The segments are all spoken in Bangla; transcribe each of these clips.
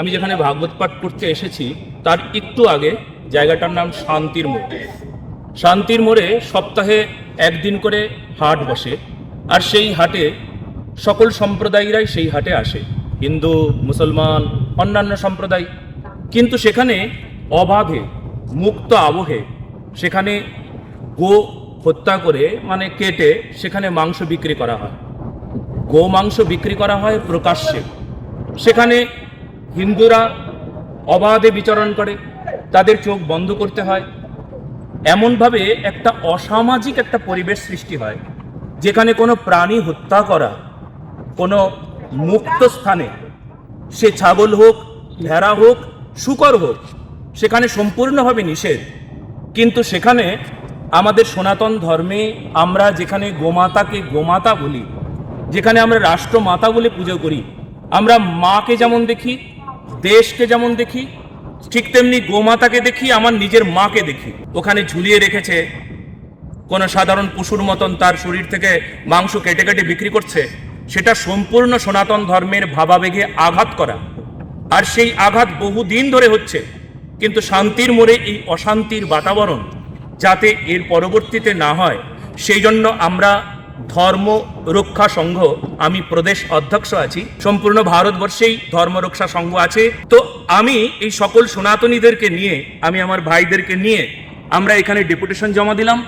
আমি যেখানে ভাগবত পাঠ করতে এসেছি, তার একটু আগে জায়গাটার নাম শান্তির মোড়। শান্তির মোড়ে সপ্তাহে একদিন করে হাট বসে, আর সেই হাটে সকল সম্প্রদায়রাই সেই হাটে আসে। হিন্দু, মুসলমান, অন্যান্য সম্প্রদায়। কিন্তু সেখানে অবাধে, মুক্ত আবহে, সেখানে গো হত্যা করে মানে কেটে সেখানে মাংস বিক্রি করা হয়। গো মাংস বিক্রি করা হয় প্রকাশ্যে। সেখানে হিন্দুরা অবাধে বিচরণ করে, তাদের চোখ বন্ধ করতে হয়। এমনভাবে একটা অসামাজিক একটা পরিবেশ সৃষ্টি হয়, যেখানে কোনো প্রাণী হত্যা করা, কোনো মুক্ত স্থানে, সে ছাগল হোক, ভেড়া হোক, শুকর হোক, সেখানে সম্পূর্ণভাবে নিষেধ। কিন্তু সেখানে আমাদের সনাতন ধর্মে আমরা যেখানে গোমাতাকে গোমাতা বলি, যেখানে আমরা রাষ্ট্রমাতা বলে পুজো করি, আমরা মাকে যেমন দেখি দেশকে যেমন দেখি, ঠিক তেমনি গোমাতাকে দেখি, আমার নিজের মাকে দেখি। ওখানে ঝুলিয়ে রেখেছে কোনো সাধারণ পশুর মতন তার শরীর থেকে মাংস কেটে কেটে বিক্রি করছে। সেটা সম্পূর্ণ সনাতন ধর্মের ভাবাবেগে আঘাত করা। আর সেই আঘাত বহুদিন ধরে হচ্ছে। কিন্তু শান্তির মোড়ে এই অশান্তির বাতাবরণ যাতে এর পরবর্তীতে না হয়, সেই জন্য আমরা ধর্ম রক্ষা সংঘ আমি প্রদেশ অধ্যক্ষ আছি। সম্পূর্ণ ভারতবর্ষেই ধর্ম রক্ষা সংঘ আছে। তো আমি এই সকল সনাতনীদেরকে নিয়ে আমি আমার ভাইদেরকে নিয়ে আমরা এখানে ডেপুটেশন জমা দিলাম।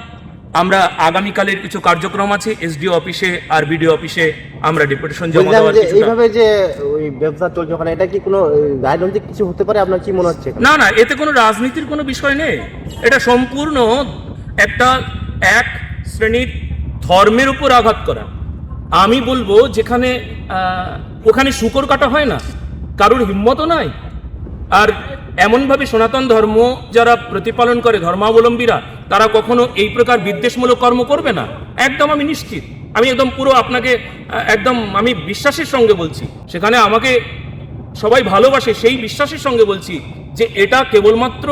আমরা আগামীকালের কিছু কার্যক্রম আছে এসডিও অফিসে আর বিডিও অফিসে আমরা ডেপুটেশন জমা দেওয়ার যে কিছুটা- এইভাবে যে ওই ব্যবসা চলছে ওখানে এটা কি কোনো রাজনৈতিক কিছু হতে পারে? আপনার কি মনে হচ্ছে না না এতে কোনো রাজনীতির কোনো বিষয় নেই। এটা সম্পূর্ণ একটা এক শ্রেণির ধর্মের উপর আঘাত করা। আমি বলব যেখানে ওখানে শুকর কাটা হয় না, কারোর হিম্মতও নাই। আর এমনভাবে সনাতন ধর্ম যারা প্রতিপালন করে, ধর্মাবলম্বীরা, তারা কখনো এই প্রকার বিদ্বেষমূলক কর্ম করবে না। একদম আমি নিশ্চিত। আমি একদম পুরো আপনাকে একদম আমি বিশ্বাসের সঙ্গে বলছি। সেখানে আমাকে সবাই ভালোবাসে, সেই বিশ্বাসের সঙ্গে বলছি যে এটা কেবলমাত্র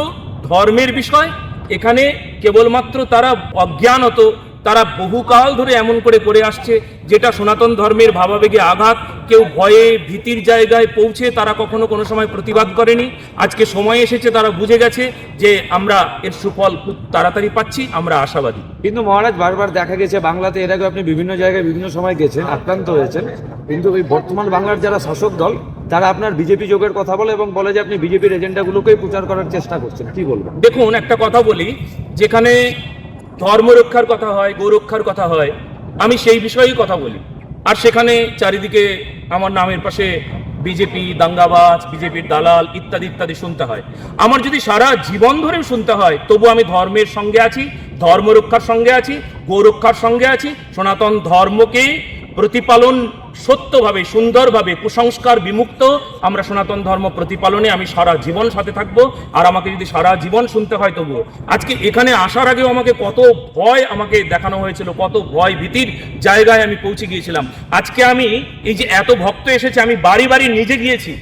ধর্মের বিষয়। এখানে কেবলমাত্র তারা অজ্ঞানত তারা বহুকাল ধরে এমন করে করে আসছে যেটা সনাতন ধর্মের ভাবাবেগে আঘাত। কেউ ভয়ে ভীতির জায়গায় পৌঁছে তারা কখনো কোনো সময় প্রতিবাদ করেনি। আজকে সময় এসেছে তারা বুঝে গেছে যে আমরা এর সুফল খুব তাড়াতাড়ি পাচ্ছি আমরা আশাবাদী। কিন্তু মহারাজ বারবার দেখা গেছে বাংলাতে এর আগে আপনি বিভিন্ন জায়গায় বিভিন্ন সময় গেছেন আক্রান্ত হয়েছেন। কিন্তু এই বর্তমান বাংলার যারা শাসক দল তারা আপনার বিজেপি যোগের কথা বলে এবং বলে যে আপনি বিজেপির এজেন্ডাগুলোকেই প্রচার করার চেষ্টা করছেন। কি বলবেন? দেখুন একটা কথা বলি যেখানে ধর্ম রক্ষার কথা হয় গোরক্ষার কথা হয়, আমি সেই বিষয়েই কথা বলি। আর সেখানে চারিদিকে আমার নামের পাশে বিজেপি, দাঙ্গাবাজ, বিজেপির দালাল ইত্যাদি ইত্যাদি শুনতে হয়। আমার যদি সারা জীবন ধরেও শুনতে হয়, তবু আমি ধর্মের সঙ্গে আছি, ধর্ম রক্ষার সঙ্গে আছি গোরক্ষার সঙ্গে আছি, সনাতন ধর্মকে প্রতিপালন সত্যভাবে, সুন্দরভাবে কুসংস্কার বিমুক্ত আমরা সনাতন ধর্ম প্রতিপালনে আমি সারা জীবন সাথে থাকব। আর আমাকে যদি সারা জীবন শুনতে হয় তবুও আজকে এখানে আসার আগেও আমাকে কত ভয় আমাকে দেখানো হয়েছিল, কত ভয় ভীতির জায়গায় আমি পৌঁছে গিয়েছিলাম। আজকে আমি এই যে এত ভক্ত এসেছে, আমি বাড়ি বাড়ি নিজে গিয়েছি।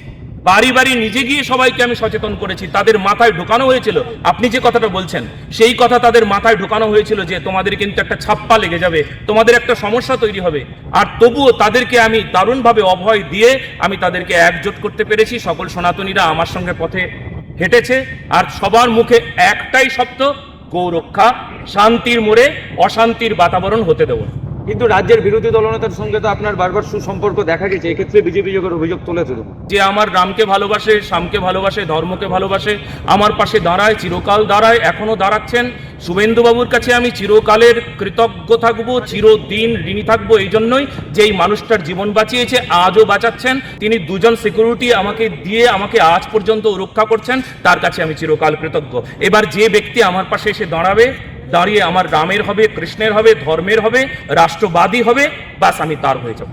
বাড়ি বাড়ি নিজে গিয়ে সবাইকে আমি সচেতন করেছি। তাদের মাথায় ঢোকানো হয়েছিল। আপনি যে কথাটা বলছেন, সেই কথা তাদের মাথায় ঢোকানো হয়েছিল যে তোমাদের কিন্তু একটা ছাপ্পা লেগে যাবে, তোমাদের একটা সমস্যা তৈরি হবে। আর তবুও তাদেরকে আমি দারুণভাবে অভয় দিয়ে আমি তাদেরকে একজোট করতে পেরেছি। সকল সনাতনীরা আমার সঙ্গে পথে হেঁটেছে। আর সবার মুখে একটাই শব্দ, গৌরক্ষা, শান্তির মোড়ে অশান্তির বাতাবরণ হতে দেবো। না। কিন্তু রাজ্যের বিরোধী দলনেতার সঙ্গে তো আপনার বারবার সুসম্পর্ক দেখা গেছে এক্ষেত্রে বিজেপি যোগের অভিযোগ তুলে তো যে আমার রামকে ভালোবাসে শ্যামকে ভালোবাসে, ধর্মকে ভালোবাসে, আমার পাশে দাঁড়ায়, চিরকাল দাঁড়ায়, এখনও দাঁড়াচ্ছেন। শুভেন্দুবাবুর কাছে আমি চিরকালের কৃতজ্ঞ থাকব, চিরদিন ঋণী থাকব, এই জন্যই যে এই মানুষটার জীবন বাঁচিয়েছে, আজও বাঁচাচ্ছেন। তিনি দুজন সিকিউরিটি আমাকে দিয়ে, আমাকে আজ পর্যন্ত রক্ষা করছেন, তার কাছে আমি চিরকাল কৃতজ্ঞ। এবার যে ব্যক্তি আমার পাশে এসে দাঁড়াবে দাঁড়িয়ে আমার রামের হবে, কৃষ্ণের হবে, ধর্মের হবে, রাষ্ট্রবাদী হবে, বাস আমি তার হয়ে যাব।